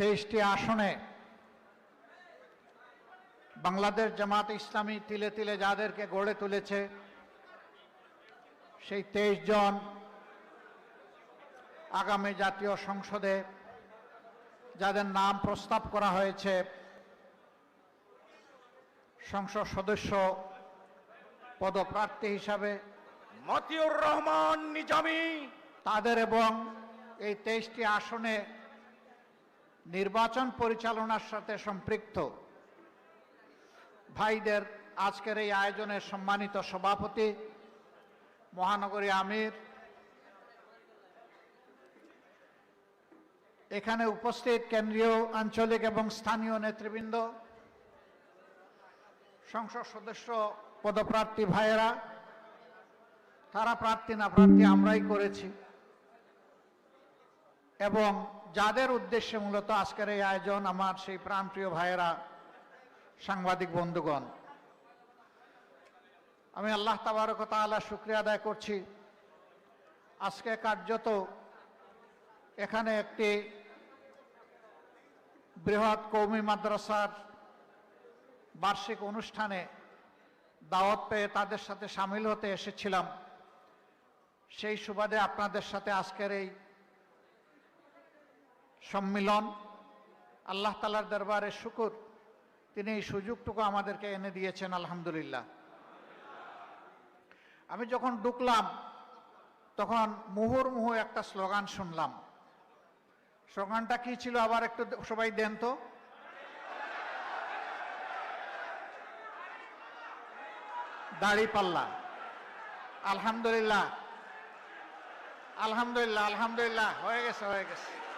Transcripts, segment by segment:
তেইশটি আসনে বাংলাদেশ জামাত ইসলামী তিলে তিলে যাদেরকে গড়ে তুলেছে সেই তেইশ জন আগামী জাতীয় সংসদে যাদের নাম প্রস্তাব করা হয়েছে সংসদ সদস্য পদপ্রার্থী হিসাবে মতিউর রহমান নিজামী। তাদের এবং এই তেইশটি আসনে নির্বাচন পরিচালনার সাথে সম্পৃক্ত। ভাইদের আজকের এই আয়োজনের সম্মানিত সভাপতি, মহানগরী আমির। এখানে উপস্থিত কেন্দ্রীয় আঞ্চলিক এবং স্থানীয় নেতৃবৃন্দ, সংসদ সদস্য, পদপ্রার্থী ভাইয়েরা, তারা প্রার্থী না প্রার্থী আমরাই করেছি। এবং যাদের উদ্দেশ্যে মূলত আজকের এই আয়োজন আমার সেই প্রাণপ্রিয় ভাইয়েরা সাংবাদিক বন্ধুগণ, আমি আল্লাহ তাবারক তাআলা শুক্রিয়া আদায় করছি। আজকে কার্যত এখানে একটি বৃহৎ কৌমি মাদ্রাসার বার্ষিক অনুষ্ঠানে দাওয়াত পেয়ে তাদের সাথে সামিল হতে এসেছিলাম। সেই সুবাদে আপনাদের সাথে আজকের এই সম্মিলন। আল্লাহ তালার দরবারে শুকুর। তিনি এই সুযোগটুকু আমাদেরকে এনে দিয়েছেন, আলহামদুলিল্লাহ। আমি যখন ঢুকলাম, তখন মুহুর্মুহু একটা স্লোগান শুনলাম। স্লোগানটা কি ছিল? আবার একটু সবাই দেন তো। দাড়ি পাল্লা। আলহামদুলিল্লাহ। আলহামদুলিল্লাহ আলহামদুলিল্লাহ, হয়ে গেছে হয়ে গেছে।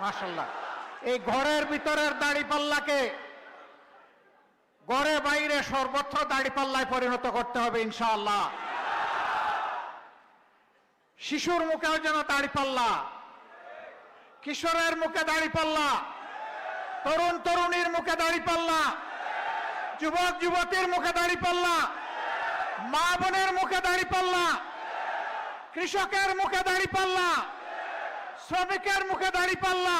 মাশাল্লাহ এই ঘরের ভিতরের দাড়ি পাল্লাকে ঘরে বাইরে সর্বত্র দাড়ি পাল্লায় পরিণত করতে হবে ইনশাআল্লাহ। শিশুর মুখেও যেন দাড়ি পাল্লা কিশোরের মুখে দাড়ি পাল্লা তরুণ তরুণীর মুখে দাড়ি পাল্লা যুবক যুবতীর মুখে দাড়ি পাল্লা মা বোনের মুখে দাড়ি পাল্লা কৃষকের মুখে দাড়ি পাল্লা শ্রমিকের মুখে দাড়ি পাল্লা।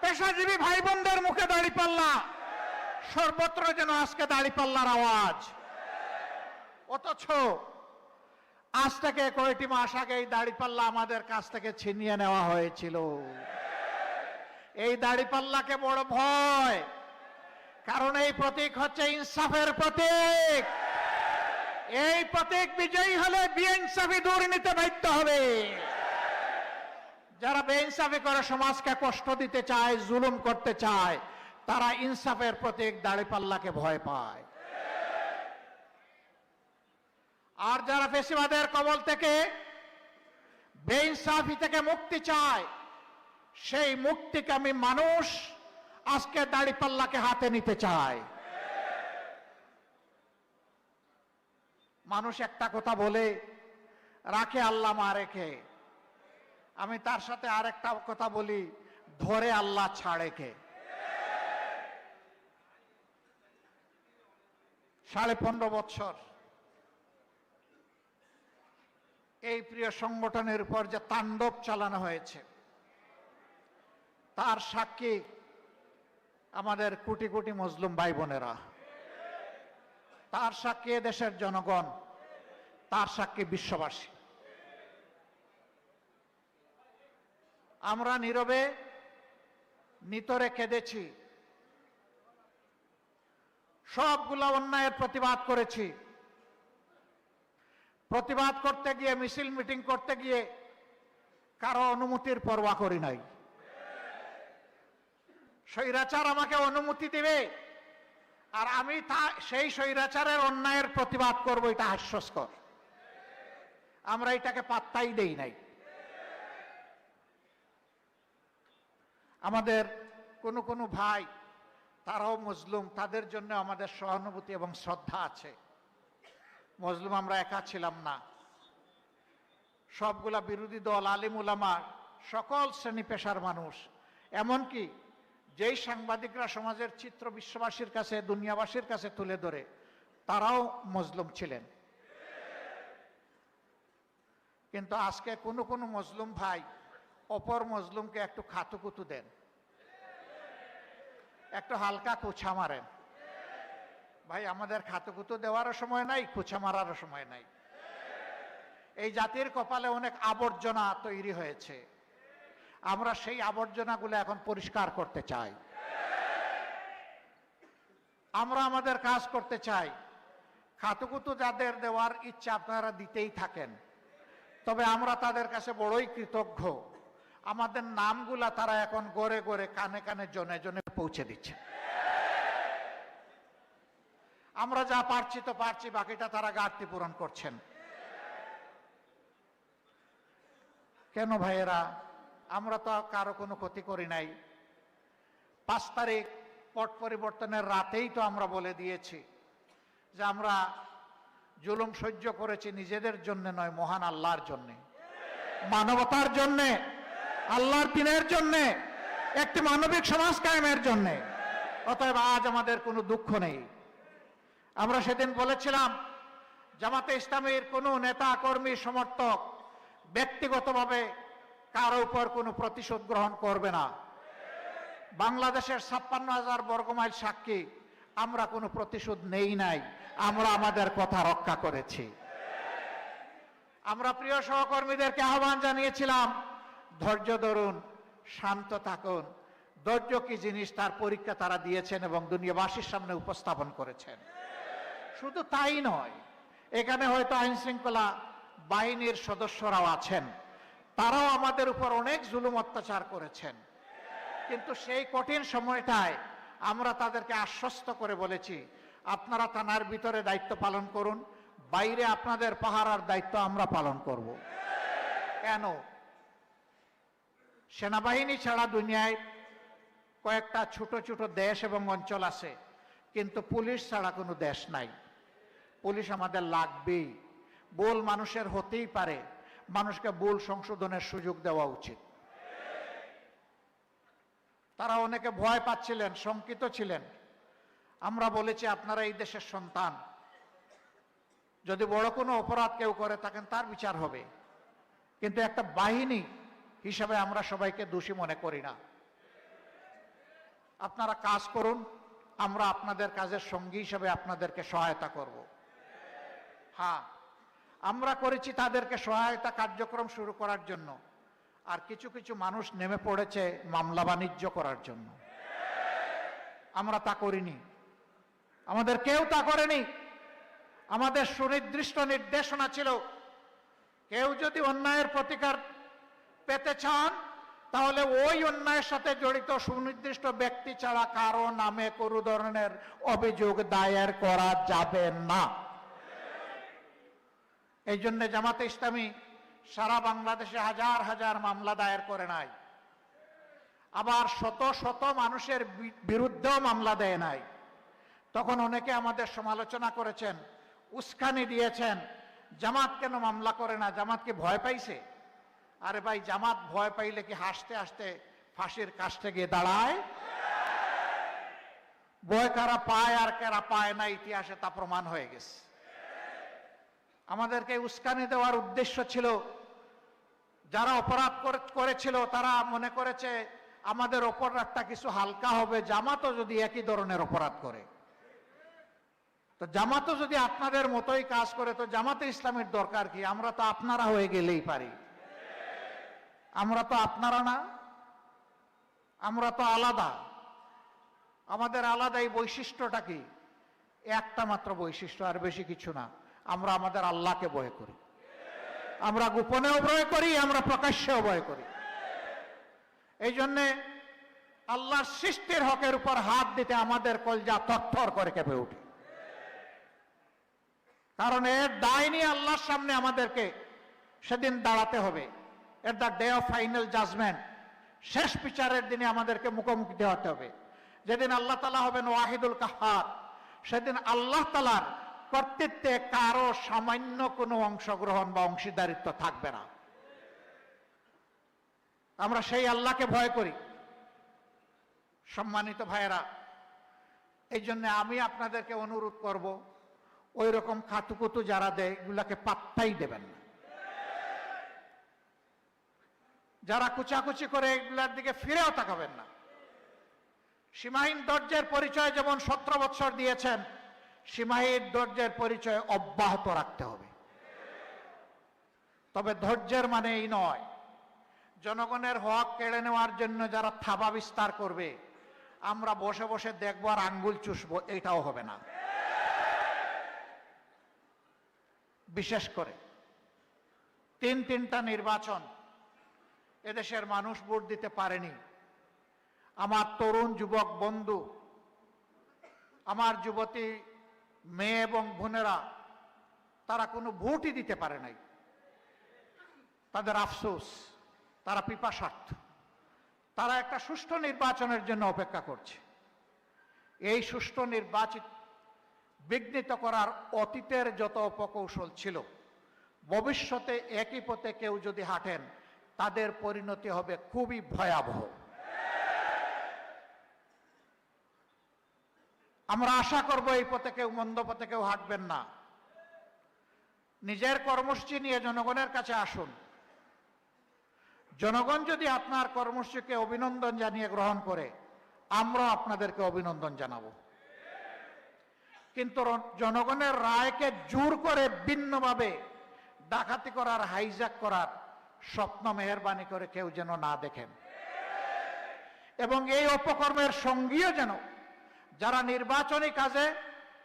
পেশাজীবী ভাই বোনদের মুখে দাড়ি পাল্লা। সর্বত্র যেন আজকে দাড়ি পাল্লার আওয়াজ। অথচ আজ থেকে কয়েকটি মাস আগে এই দাড়ি পাল্লা আমাদের কাছ থেকে ছিনিয়ে নেওয়া হয়েছিল। এই দাড়ি পাল্লাকে বড় ভয়। কারণ এই প্রতীক হচ্ছে ইনসাফের প্রতীক। এই প্রতীক বিজয়ী হলে বিএনসাফি দুর্নীতি বাধ্য হবে। যারা বেইনসাফি করে সমাজকে কষ্ট দিতে চায়, জুলুম করতে চায়, তারা ইনসাফের প্রতি প্রতীক দাড়িপাল্লাকে ভয় পায়। আর যারা ফেসিবাদের কবল থেকে বেইনসাফি থেকে মুক্তি চায়, সেই মুক্তিকামী মানুষ আজকে দাড়িপাল্লাকে হাতে নিতে চায়। মানুষ একটা কথা বলে, রাখে আল্লাহ মা রেখে আমি তার সাথে আরেকটা কথা বলি, ধরে আল্লাহ ছাড়ে কে? সাড়ে পনেরো বছর। এই প্রিয় সংগঠনের উপর যে তাণ্ডব চালানো হয়েছে, তার সাক্ষী আমাদের কোটি কোটি মুসলিম ভাই বোনেরা। তার সাক্ষী দেশের জনগণ, তার সাক্ষী বিশ্ববাসী। আমরা নীরবে নিতরে কেঁদেছি। সবগুলা অন্যায়ের প্রতিবাদ করেছি। প্রতিবাদ করতে গিয়ে, মিছিল মিটিং করতে গিয়ে কারও অনুমতির পরোয়া করি নাই। স্বৈরাচার আমাকে অনুমতি দেবে আর আমি তা, সেই স্বৈরাচারের অন্যায়ের প্রতিবাদ করব, এটা হাস্যস্কর। আমরা এটাকে পাত্তাই দেই নাই। আমাদের কোনো কোনো ভাই, তারাও মজলুম তাদের জন্য আমাদের সহানুভূতি এবং শ্রদ্ধা আছে। মজলুম আমরা একা ছিলাম না। সবগুলা বিরোধী দল, আলিম উলামা, সকল শ্রেণি পেশার মানুষ। এমনকি যেই সাংবাদিকরা সমাজের চিত্র বিশ্ববাসীর কাছে, দুনিয়াবাসীর কাছে তুলে ধরে, তারাও মজলুম ছিলেন। কিন্তু আজকে কোনো কোনো মজলুম ভাই অপর মজলুমকে একটু খাতুকুতু দেন। একটু হালকা কুছা মারেন। ভাই, আমাদের খাতুকুতু দেওয়ারও সময় নাই, কুছা মারারও সময় নাই। এই জাতির কপালে অনেক আবর্জনা তৈরি হয়েছে। আমরা সেই আবর্জনাগুলো এখন পরিষ্কার করতে চাই। আমরা আমাদের কাজ করতে চাই। খাতুকুতু যাদের দেওয়ার ইচ্ছা আপনারা দিতেই থাকেন। তবে আমরা তাদের কাছে বড়ই কৃতজ্ঞ। আমাদের নামগুলা তারা এখন গড়ে গড়ে কানে কানে জনে জনে পৌঁছে দিচ্ছে। আমরা যা পারছি তো পারছি, বাকিটা তারা ঘাটতি পূরণ করছেন। কেন ভাইয়েরা, আমরা তো কারও কোনো ক্ষতি করি নাই। পাঁচ তারিখ পট পরিবর্তনের রাতেই তো আমরা বলে দিয়েছি যে আমরা জুলুম সহ্য করেছি নিজেদের জন্য নয়, মহান আল্লাহর জন্যে। মানবতার জন্যে। আল্লাহর দিনের জন্যে, একটি মানবিক সমাজ কায়েমের জন্যে। অতএব আজ আমাদের কোনো দুঃখ নেই। আমরা সেদিন বলেছিলাম, জামাতে ইসলামের কোনো নেতা, কর্মী, সমর্থক ব্যক্তিগতভাবে কারও উপর কোনো প্রতিশোধ গ্রহণ করবে না। বাংলাদেশের ছাপ্পান্ন হাজার বর্গমাইল সাক্ষী, আমরা কোনো প্রতিশোধ নেই নাই। আমরা আমাদের কথা রক্ষা করেছি। আমরা প্রিয় সহকর্মীদেরকে আহ্বান জানিয়েছিলাম ধৈর্য ধরুন, শান্ত থাকুন। ধৈর্য কি জিনিস তার পরীক্ষা তারা দিয়েছেন এবং দুনিয়াবাসীর সামনে উপস্থাপন করেছেন। শুধু তাই নয়, এখানে হয়তো আইন শৃঙ্খলা বাহিনীর সদস্যরাও আছেন। তারাও আমাদের উপর অনেক জুলুম অত্যাচার করেছেন। কিন্তু সেই কঠিন সময়টায় আমরা তাদেরকে আশ্বস্ত করে বলেছি, আপনারা থানার ভিতরে দায়িত্ব পালন করুন, বাইরে আপনাদের পাহারার দায়িত্ব আমরা পালন করব। কেন? সেনাবাহিনী ছাড়া দুনিয়ায় কয়েকটা ছোট ছোট দেশ এবং অঞ্চল আছে, কিন্তু পুলিশ ছাড়া কোনো দেশ নাই। পুলিশ আমাদের লাগবেই। ভুল মানুষের হতেই পারে। মানুষকে ভুল সংশোধনের সুযোগ দেওয়া উচিত। তারা অনেকে ভয় পাচ্ছিলেন, শঙ্কিত ছিলেন। আমরা বলেছি, আপনারা এই দেশের সন্তান। যদি বড় কোনো অপরাধ কেউ করে থাকেন, তার বিচার হবে। কিন্তু একটা বাহিনী হিসাবে আমরা সবাইকে দোষী মনে করি না। আপনারা কাজ করুন, আমরা আপনাদের কাজের সঙ্গী হিসাবে আপনাদেরকে সহায়তা করব। হ্যাঁ আমরা করেছি তাদেরকে সহায়তা কার্যক্রম শুরু করার জন্য, আর কিছু কিছু মানুষ নেমে পড়েছে মামলা বাণিজ্য করার জন্য। আমরা তা করিনি। আমাদের কেউ তা করেনি। আমাদের সুনির্দিষ্ট নির্দেশনা ছিল, কেউ যদি অন্যায়ের প্রতিকার পেতে চান, তাহলে ওই অন্যায়ের সাথে জড়িত সুনির্দিষ্ট ব্যক্তি ছাড়া কারও নামে কোনো ধরনের অভিযোগ দায়ের করা যাবে না। এই জন্য জামাতে ইসলামী সারা বাংলাদেশে হাজার হাজার মামলা দায়ের করে নাই। আবার শত শত মানুষের বিরুদ্ধেও মামলা দেয় নাই। তখন অনেকে আমাদের সমালোচনা করেছেন, উস্কানি দিয়েছেন, জামাত কেন মামলা করে না, জামাত কি ভয় পাইছে? আরে ভাই, জামাত ভয় পাইলে কি হাসতে হাসতে ফাঁসির কাছতে গিয়ে দাঁড়ায়? ভয় কারা পায় আর কারা পায় না, ইতিহাসে তা প্রমাণ হয়ে গেছে। আমাদেরকে উস্কানি দেওয়ার উদ্দেশ্য ছিল, যারা অপরাধ করে- করেছিল তারা মনে করেছে, আমাদের অপরাধটা কিছু হালকা হবে, জামাতও যদি একই ধরনের অপরাধ করে। তো জামাতও যদি আপনাদের মতোই কাজ করে, তো জামাতে ইসলামের দরকার কি? আমরা তো আপনারা হয়ে গেলেই পারি। আমরা তো আপনারা না, আমরা তো আলাদা। আমাদের আলাদা এই বৈশিষ্ট্যটা কি? একটা মাত্র বৈশিষ্ট্য, আর বেশি কিছু না। আমরা আমাদের আল্লাহকে ভয় করি। আমরা গোপনেও ভয় করি, আমরা প্রকাশ্যেও ভয় করি। এই জন্যে আল্লাহর সৃষ্টির হকের উপর হাত দিতে আমাদের কলজা থরথর করে কেঁপে উঠে কারণ এর দায় নিয়ে আল্লাহর সামনে আমাদেরকে সেদিন দাঁড়াতে হবে। At the day of final judgement শেষ বিচারের দিনে আমাদেরকে মুখোমুখি হতে হবে। যেদিন আল্লাহ তালা হবেন ওয়াহিদুল কাহার, সেদিন আল্লাহ তালার কর্তৃত্বে কারও সামান্য কোনো অংশগ্রহণ বা অংশীদারিত্ব থাকবে না। আমরা সেই আল্লাহকে ভয় করি। সম্মানিত ভাইয়েরা, এই জন্য আমি আপনাদেরকে অনুরোধ করব, ওই রকম খাতুকুতু যারা দেয়, এগুলাকে পাত্তাই দেবেন না। যারা কুচাকুচি করে এগুলার দিকে ফিরেও তাকাবেন না। সীমাহীন ধৈর্যের পরিচয় যেমন সতেরো বৎসর দিয়েছেন সীমাহীন ধৈর্যের পরিচয় অব্যাহত রাখতে হবে। তবে ধৈর্যের মানে এই নয়, জনগণের হক কেড়ে নেওয়ার জন্য যারা থাবা বিস্তার করবে, আমরা বসে বসে দেখব আর আঙ্গুল চুষবো, এটাও হবে না। বিশেষ করে তিন তিনটা নির্বাচন এদেশের মানুষ ভোট দিতে পারেনি। আমার তরুণ যুবক বন্ধু, আমার যুবতী মেয়ে এবং বোনেরা, তারা কোনো ভোটই দিতে পারে নাই। তাদের আফসোস, তারা পিপাসার্থ। তারা একটা সুষ্ঠু নির্বাচনের জন্য অপেক্ষা করছে। এই সুষ্ঠু নির্বাচিত, বিঘ্নিত করার অতীতের যত অপকৌশল ছিল, ভবিষ্যতে একই পথে কেউ যদি হাঁটেন তাদের পরিণতি হবে খুবই ভয়াবহ। আমরা আশা করব এই পথে কেউ মন্দ পথে কেউ হাঁটবেন না। নিজের কর্মসূচি নিয়ে জনগণের কাছে আসুন। জনগণ যদি আপনার কর্মসূচিকে অভিনন্দন জানিয়ে গ্রহণ করে আমরা আপনাদেরকে অভিনন্দন জানাব। কিন্তু জনগণের রায়কে জোর করে ভিন্নভাবে ডাকাতি করার হাইজ্যাক করার স্বপ্ন মেহরবানি করে কেউ যেন না দেখেন। এবং এই অপকর্মের সঙ্গীও যেন যারা নির্বাচনী কাজে,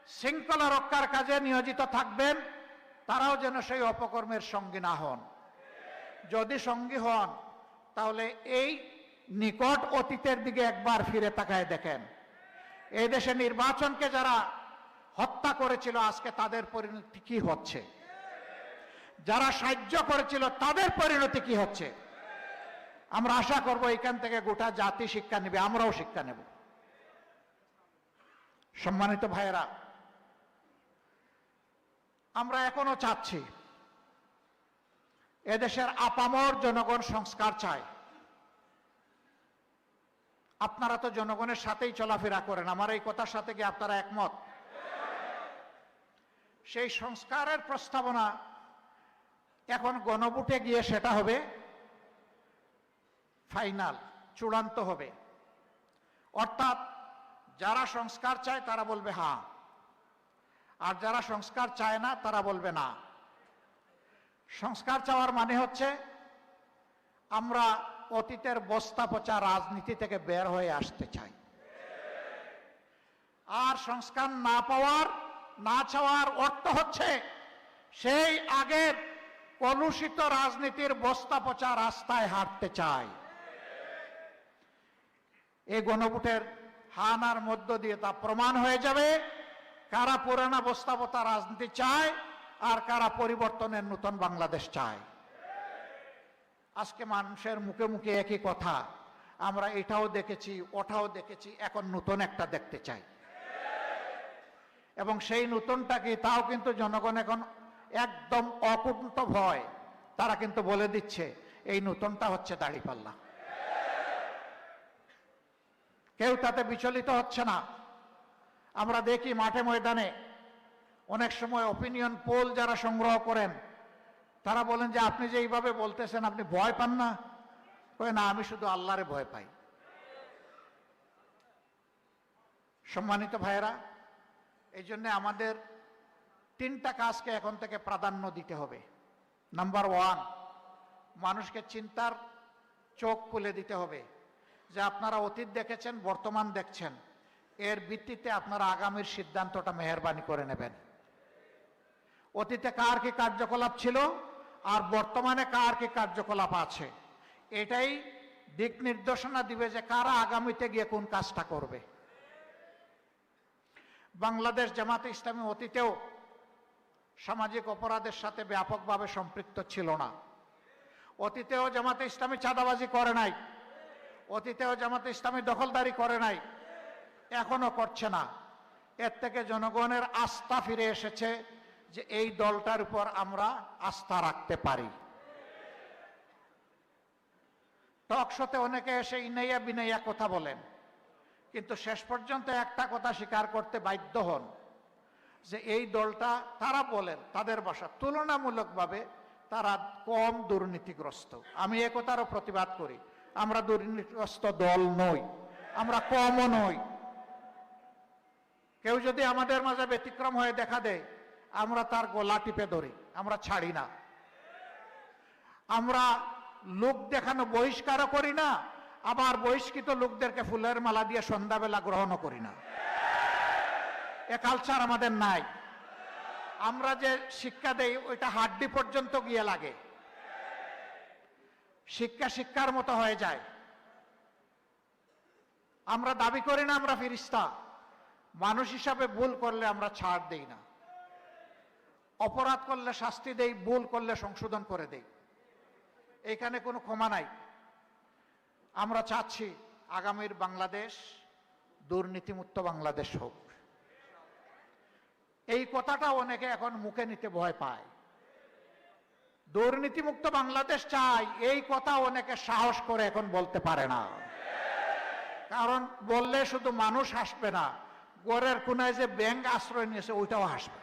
শৃঙ্খলা রক্ষার কাজে নিয়োজিত থাকবেন, তারাও যেন সেই অপকর্মের সঙ্গী না হন। যদি সঙ্গী হন, তাহলে এই নিকট অতীতের দিকে একবার ফিরে তাকায় দেখেন। এই দেশে নির্বাচনকে যারা হত্যা করেছিল, আজকে তাদের পরিণতি কি হচ্ছে? যারা সাহায্য করেছিল, তাদের পরিণতি কি হচ্ছে? আমরা আশা করব এখান থেকে গোটা জাতি শিক্ষা নেবে, আমরাও শিক্ষা নেব। সম্মানিত ভাইয়েরা, আমরা এখনও চাচ্ছি, এদেশের আপামর জনগণ সংস্কার চায়। আপনারা তো জনগণের সাথেই চলাফেরা করেন, আমার এই কথার সাথে কি আপনারা একমত? সেই সংস্কারের প্রস্তাবনা এখন গণভোটে গিয়ে সেটা হবে ফাইনাল, চূড়ান্ত হবে। অর্থাৎ যারা সংস্কার চায় তারা বলবে হ্যাঁ আর যারা সংস্কার চায় না তারা বলবে না। সংস্কার চাওয়ার মানে হচ্ছে আমরা অতীতের বস্তা পচা রাজনীতি থেকে বের হয়ে আসতে চাই। আর সংস্কার না পাওয়ার, না চাওয়ার অর্থ হচ্ছে সেই আগের কলুষিত রাজনীতির বস্তা পচা রাস্তায় হাঁটতে চায়। এই গণভোটের হানার মধ্য দিয়ে তা প্রমাণ হয়ে যাবে কারা পুরানা বস্তাপতা রাজনীতি চায় আর কারা পরিবর্তনের নতুন বাংলাদেশ চায়। আজকে মানুষের মুখে মুখে একই কথা, আমরা এটাও দেখেছি, ওটাও দেখেছি, এখন নতুন একটা দেখতে চাই। এবং সেই নতুনটাকে তাও কিন্তু জনগণ এখন একদম অকুণ্ঠ ভয়। তারা কিন্তু বলে দিচ্ছে, এই নতুনটা হচ্ছে দাড়িপাল্লা। কেউ তাতে বিচলিত হচ্ছে না। আমরা দেখি মাঠে ময়দানে অনেক সময় অপিনিয়ন পোল যারা সংগ্রহ করেন, তারা বলেন যে, আপনি যে এইভাবে বলতেছেন, আপনি ভয় পান না? কয়ে, না, আমি শুধু আল্লাহরে ভয় পাই। সম্মানিত ভাইয়েরা, এই জন্য আমাদের তিনটা কাজকে এখন থেকে প্রাধান্য দিতে হবে। নাম্বার ওয়ান মানুষকে চিন্তার চোখ খুলে দিতে হবে যে আপনারা অতীত দেখেছেন, বর্তমান দেখছেন। এর ভিত্তিতে আপনারা আগামীর সিদ্ধান্তটা মেহরবানি করে নেবেন। অতীতে কার কি কার্যকলাপ ছিল আর বর্তমানে কার কি কার্যকলাপ আছে? এটাই দিক নির্দেশনা দিবে যে কারা আগামীতে গিয়ে কোন কাজটা করবে। বাংলাদেশ জামাতে ইসলামী অতীতেও সামাজিক অপরাধের সাথে ব্যাপকভাবে সম্পৃক্ত ছিল না। অতীতেও জামাতে ইসলামী চাঁদাবাজি করে নাই। অতীতেও জামাতে ইসলামী দখলদারি করে নাই। এখনও করছে না। এর থেকে জনগণের আস্থা ফিরে এসেছে যে এই দলটার উপর আমরা আস্থা রাখতে পারি। টকশোতে অনেকে এসে ইনাইয়া বিনাইয়া কথা বলেন। কিন্তু শেষ পর্যন্ত একটা কথা স্বীকার করতে বাধ্য হন। যে এই দলটা তারা বলেন, তাদের ভাষা তুলনামূলকভাবে তারা কম দুর্নীতিগ্রস্ত। আমি একতারও প্রতিবাদ করি। আমরা দুর্নীতিগ্রস্ত দল নই, আমরা কমও নই। কেউ যদি আমাদের মাঝে ব্যতিক্রম হয়ে দেখা দেয়, আমরা তার গলা টিপে ধরি, আমরা ছাড়ি না। আমরা লোক দেখানো বহিষ্কারও করি না, আবার বহিষ্কৃত লোকদেরকে ফুলের মালা দিয়ে সন্ধ্যাবেলা গ্রহণও করি না। এ কালচার আমাদের নাই। আমরা যে শিক্ষা দেই, ওইটা হাড্ডি পর্যন্ত গিয়ে লাগে। শিক্ষা শিক্ষার মতো হয়ে যায়। আমরা দাবি করি না আমরা ফিরিস্তা। মানুষ হিসাবে ভুল করলে আমরা ছাড় দেই না। অপরাধ করলে শাস্তি দেই, ভুল করলে সংশোধন করে দেই। এখানে কোনো ক্ষমা নাই। আমরা চাচ্ছি আগামীর বাংলাদেশ দুর্নীতিমুক্ত বাংলাদেশ হোক। এই কথাটা অনেকে এখন মুখে নিতে ভয় পায়। দুর্নীতিমুক্ত বাংলাদেশ চাই, এই কথা অনেকে সাহস করে এখন বলতে পারে না। কারণ বললে শুধু মানুষ হাসবে না, গড়ের কোনায় যে ব্যাংক আশ্রয় নিয়েছে ওইটাও হাসবে।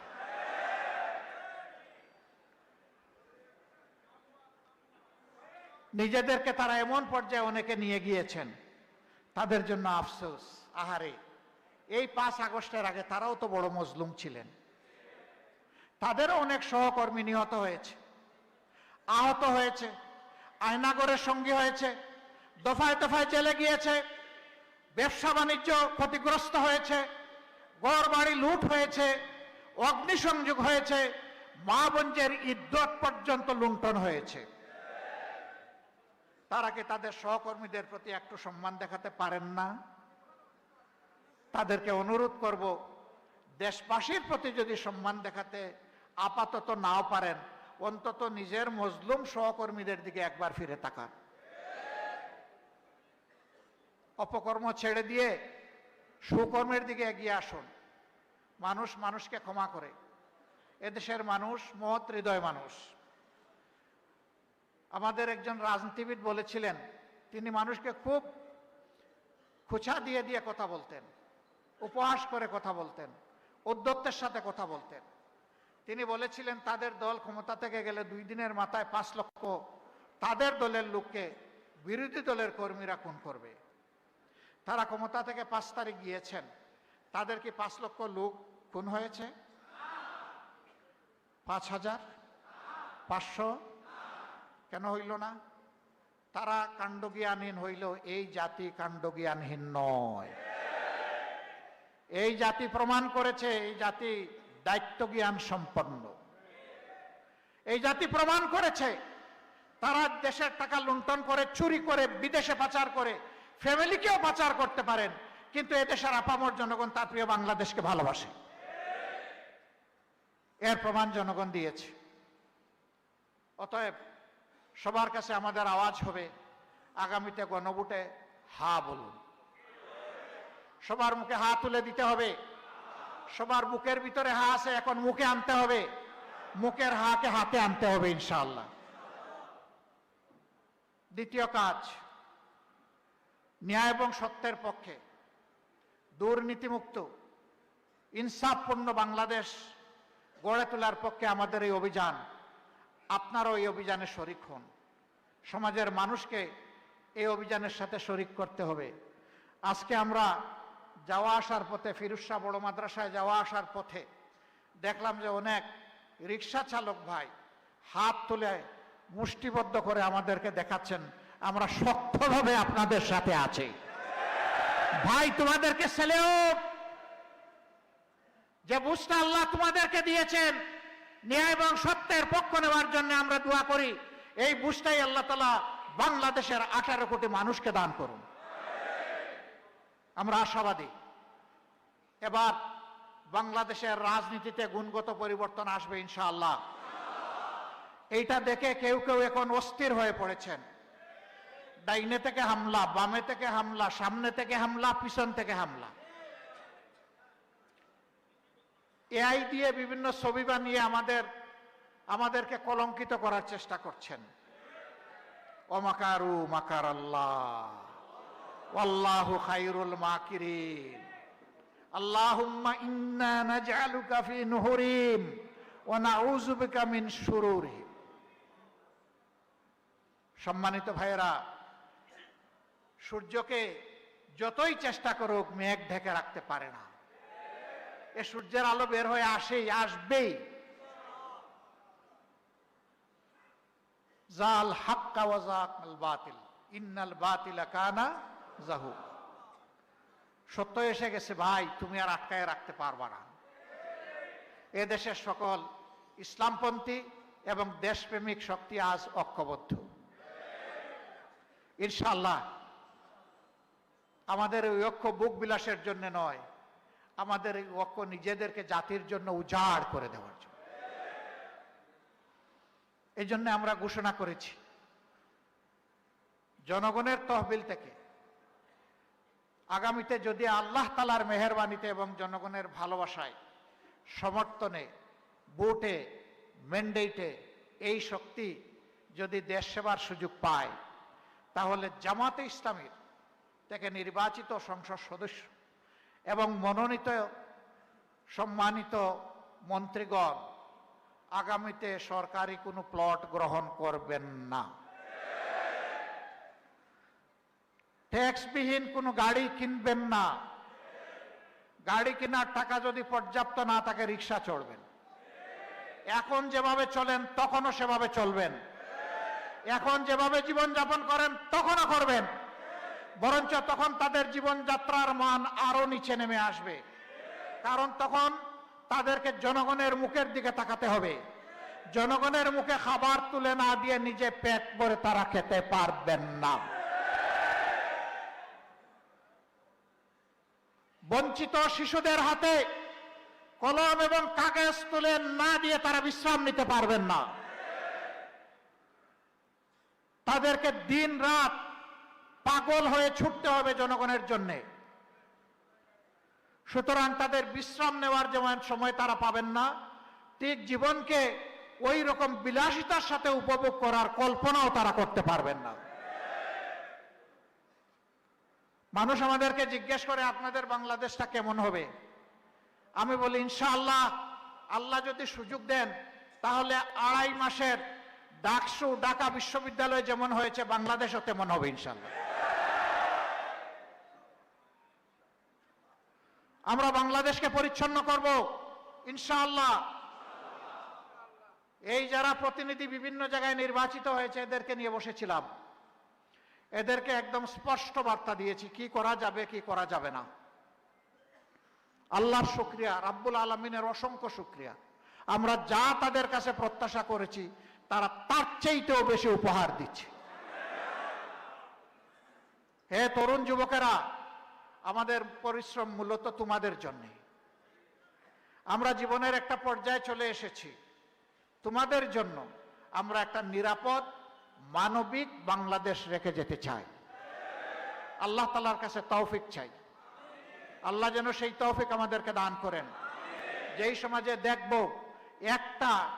নিজেদেরকে তারা এমন পর্যায়ে অনেকে নিয়ে গিয়েছেন, তাদের জন্য আফসোস, আহারে। এই পাঁচ আগস্টের আগে তারাও তো বড় মজলুম ছিলেন। তাদেরও অনেক সহকর্মী নিহত হয়েছে। আহত হয়েছে, আয়নাগরের সঙ্গী হয়েছে, দফায় দফায় জেলে গিয়েছে, ব্যবসা বাণিজ্য ক্ষতিগ্রস্ত হয়েছে গড় বাড়ি লুট হয়েছে, অগ্নিসংযোগ হয়েছে, মা বঞ্জের ইদ্যত পর্যন্ত লুণ্ঠন হয়েছে। তারা কি তাদের সহকর্মীদের প্রতি একটু সম্মান দেখাতে পারেন না? তাদেরকে অনুরোধ করব, দেশবাসীর প্রতি যদি সম্মান দেখাতে আপাতত নাও পারেন, অন্তত নিজের মজলুম সহকর্মীদের দিকে একবার ফিরে তাকান। অপকর্ম ছেড়ে দিয়ে সুকর্মের দিকে এগিয়ে আসুন। মানুষ মানুষকে ক্ষমা করে। এদেশের মানুষ মহৎ হৃদয় মানুষ। আমাদের একজন রাজনীতিবিদ বলেছিলেন, তিনি মানুষকে খুব খোঁচা দিয়ে দিয়ে কথা বলতেন। উপহাস করে কথা বলতেন উদ্যত্তের সাথে কথা বলতেন। তিনি বলেছিলেন, তাদের দল ক্ষমতা থেকে গেলে দুই দিনের মাথায় পাঁচ লক্ষ তাদের দলের লোককে বিরোধী দলের কর্মীরা খুন করবে। তারা ক্ষমতা থেকে পাঁচ তারিখ গিয়েছেন, তাদের কি পাঁচ লক্ষ লোক খুন হয়েছে? পাঁচ হাজার? পাঁচশো? কেন হইল না? তারা কাণ্ডজ্ঞানহীন হইল এই জাতি কাণ্ডজ্ঞানহীন নয়। এই জাতি প্রমাণ করেছে, এই জাতি দায়িত্ব জ্ঞান সম্পন্ন। এই জাতি প্রমাণ করেছে, তারা দেশের টাকা লুণ্ঠন করে, চুরি করে, বিদেশে পাচার করে, ফ্যামিলিকেও পাচার করতে পারেন, কিন্তু এদেশের আপামর জনগণ তার প্রিয় বাংলাদেশকে ভালোবাসে। এর প্রমাণ জনগণ দিয়েছে। অতএব সবার কাছে আমাদের আওয়াজ হবে, আগামীতে গণভোটে হা বলুন। সবার মুখে হা তুলে দিতে হবে। সবার বুকের ভিতরে হা আছে, এখন মুখে আনতে হবে। মুখের হাকে হাতে আনতে হবে ইনশাআল্লাহ। দ্বিতীয় কাজ, ন্যায় এবং সত্যের পক্ষে দুর্নীতিমুক্ত, ইনসাফপূর্ণ বাংলাদেশ গড়ে তোলার পক্ষে আমাদের এই অভিযান, আপনারও এই অভিযানে শরিক হন। সমাজের মানুষকে এই অভিযানের সাথে শরিক করতে হবে। আজকে আমরা যাওয়া আসার পথে ফিরুসা বড় মাদ্রাসায় যাওয়া আসার পথে দেখলাম যে অনেক রিক্সা চালক ভাই হাত তুলে মুষ্টিবদ্ধ করে আমাদেরকে দেখাচ্ছেন, আমরা শক্তভাবে আপনাদের সাথে আছি। ভাই, তোমাদেরকে ছেলেও যে বুঝটা আল্লাহ তোমাদেরকে দিয়েছেন, ন্যায় এবং সত্যের পক্ষ নেওয়ার জন্য আমরা দোয়া করি, এই বুঝটাই আল্লাহ তালা বাংলাদেশের আঠারো কোটি মানুষকে দান করুন। আমরা আশাবাদী। এবার বাংলাদেশের রাজনীতিতে গুণগত পরিবর্তন আসবে ইনশাআল্লাহ। এইটা দেখে কেউ কেউ এখন অস্থির হয়ে পড়েছেন। ডাইনে থেকে হামলা, বামে থেকে হামলা, সামনে থেকে হামলা, পিছন থেকে হামলা। এআই দিয়ে বিভিন্ন ছবি বানিয়ে আমাদের, আমাদেরকে কলঙ্কিত করার চেষ্টা করছেন। অমাকারু মাকার আল্লাহ মিন সম্মানিত ভাইয়েরা, সূর্যকে যতই চেষ্টা করুক মেঘ ঢেকে রাখতে পারে না। এ সূর্যের আলো বের হয়ে আসেই, আসবেই। জাল হাক্কা ওয়াজাকাল বাতিল। ইন্নাল বাতিলা কানা জাহু সত্য এসে গেছে, ভাই, তুমি আর আটকায় রাখতে পারবা না। এ দেশের সকল ইসলামপন্থী এবং দেশপ্রেমিক শক্তি আজ ঐক্যবদ্ধ। ইনশাল্লাহ আমাদের ওই ঐক্য বুক বিলাসের জন্য নয়, আমাদের এই ঐক্য নিজেদেরকে জাতির জন্য উজাড় করে দেওয়ার জন্য। এই জন্য আমরা ঘোষণা করেছি, জনগণের তহবিল থেকে আগামীতে যদি আল্লাহ তালার মেহরবানিতে এবং জনগণের ভালোবাসায়, সমর্থনে, ভোটে ম্যান্ডেটে এই শক্তি যদি দেশ সেবার সুযোগ পায়, তাহলে জামাতে ইসলামীর থেকে নির্বাচিত সংসদ সদস্য এবং মনোনীত, সম্মানিত মন্ত্রীগণ আগামীতে সরকারি কোনো প্লট গ্রহণ করবেন না। ট্যাক্সবিহীন কোনো গাড়ি কিনবেন না। গাড়ি কেনার টাকা যদি পর্যাপ্ত না থাকে, রিক্সা চড়বেন। এখন যেভাবে চলেন, তখনও সেভাবে চলবেন। এখন যেভাবে জীবনযাপন করেন, তখনও করবেন। বরঞ্চ তখন তাদের জীবনযাত্রার মান আরও নিচে নেমে আসবে। কারণ তখন তাদেরকে জনগণের মুখের দিকে তাকাতে হবে। জনগণের মুখে খাবার তুলে না দিয়ে নিজে পেট ভরে তারা খেতে পারবেন না। বঞ্চিত শিশুদের হাতে কলম এবং কাগজ তুলে না দিয়ে তারা বিশ্রাম নিতে পারবেন না। তাদেরকে দিন রাত পাগল হয়ে ছুটতে হবে জনগণের জন্য। সুতরাং তাদের বিশ্রাম নেওয়ার যেমন সময় তারা পাবেন না। ঠিক জীবনকে ওই রকম বিলাসিতার সাথে উপভোগ করার কল্পনাও তারা করতে পারবেন না। মানুষ আমাদেরকে জিজ্ঞেস করে, আপনাদের বাংলাদেশটা কেমন হবে? আমি বলি, ইনশাআল্লাহ, আল্লাহ যদি সুযোগ দেন, তাহলে আড়াই মাসের ডাকসু ঢাকা বিশ্ববিদ্যালয় যেমন হয়েছে, বাংলাদেশও তেমন হবে, ইনশাআল্লাহ। আমরা বাংলাদেশকে পরিচ্ছন্ন করব, ইনশাআল্লাহ। এই যারা প্রতিনিধি বিভিন্ন জায়গায় নির্বাচিত হয়েছে, এদেরকে নিয়ে বসেছিলাম। এদেরকে একদম স্পষ্ট বার্তা দিয়েছি, কি করা যাবে, কি করা যাবে না। আল্লাহর শুক্রিয়া, রাব্বুল আলমিনের অসংখ্য শুক্রিয়া। আমরা যা তাদের কাছে প্রত্যাশা করেছি, তারা তার চাইতেও বেশি উপহার দিচ্ছে। হে তরুণ যুবকেরা, আমাদের পরিশ্রম মূলত তোমাদের জন্যে। আমরা জীবনের একটা পর্যায়ে চলে এসেছি। তোমাদের জন্য আমরা একটা নিরাপদ মানবিক বাংলাদেশ রেখে যেতে চাই। আল্লাহ তালার কাছে তৌফিক চাই। আল্লাহ যেন সেই তৌফিক আমাদেরকে দান করেন। যেই সমাজে দেখব একটা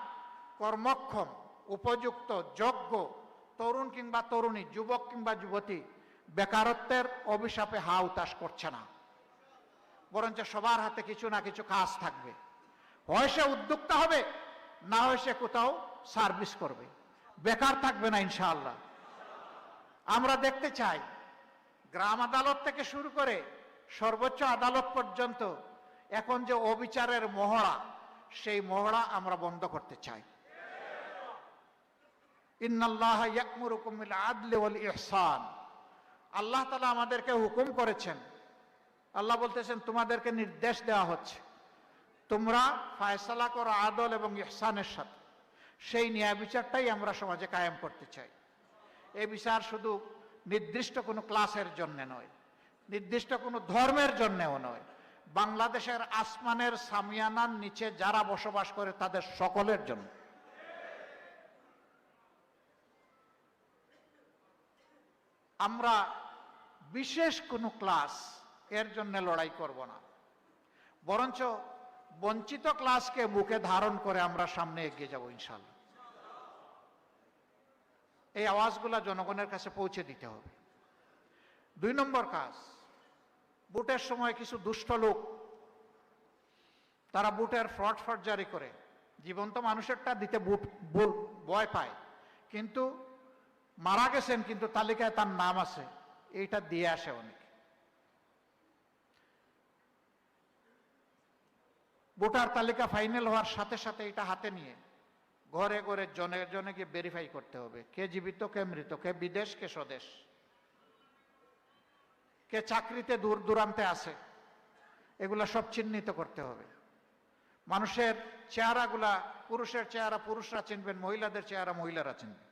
কর্মক্ষম, উপযুক্ত, যোগ্য তরুণ কিংবা তরুণী, যুবক কিংবা যুবতী বেকারত্বের অভিশাপে হা উতাস করছে না। বরঞ্চ সবার হাতে কিছু না কিছু কাজ থাকবে। হয় সে উদ্যোক্তা হবে, না হয় সে কোথাও সার্ভিস করবে। বেকার থাকবে না ইনশাআল্লাহ। আমরা দেখতে চাই, গ্রাম আদালত থেকে শুরু করে সর্বোচ্চ আদালত পর্যন্ত এখন যে অবিচারের মহড়া, সেই মহড়া আমরা বন্ধ করতে চাই। ইহসান। আল্লাহ তালা আমাদেরকে হুকুম করেছেন, আল্লাহ বলতেছেন, তোমাদেরকে নির্দেশ দেওয়া হচ্ছে, তোমরা ফায়সালা করো আদল এবং ইহসানের সাথে। সেই ন্যায় বিচারটাই আমরা সমাজে কায়েম করতে চাই। এ বিচার শুধু নির্দিষ্ট কোনো ক্লাসের জন্য নয়, নির্দিষ্ট কোনো ধর্মের জন্যেও নয়। বাংলাদেশের আসমানের সামিয়ানার নিচে যারা বসবাস করে তাদের সকলের জন্য। আমরা বিশেষ কোনো ক্লাস এর জন্য লড়াই করব না, বরঞ্চ বঞ্চিত ক্লাসকে বুকে ধারণ করে আমরা সামনে এগিয়ে যাব ইনশাল্লাহ এই আওয়াজগুলা জনগণের কাছে পৌঁছে দিতে হবে। দুই নম্বর কাজ, বুটের সময় কিছু দুষ্ট লোক, তারা বুটের ফ্রড ফ্রড জারি করে। জীবন্ত মানুষেরটা দিতে বুট, ভয় পায়। কিন্তু মারা গেছেন, কিন্তু তালিকায় তার নাম আছে। এইটা দিয়ে আসে অনেক। ভোটার তালিকা ফাইনাল হওয়ার সাথে সাথে এটা হাতে নিয়ে ঘরে ঘরে জনে জনে গিয়ে ভেরিফাই করতে হবে। কে জীবিত, কে মৃত, কে বিদেশ, কে স্বদেশ। কে চাকরিতে দূর দূরান্তে আছে। এগুলা সব চিহ্নিত করতে হবে। মানুষের চেহারাগুলা, পুরুষের চেহারা পুরুষরা চিনবেন, মহিলাদের চেহারা মহিলারা চিনবেন।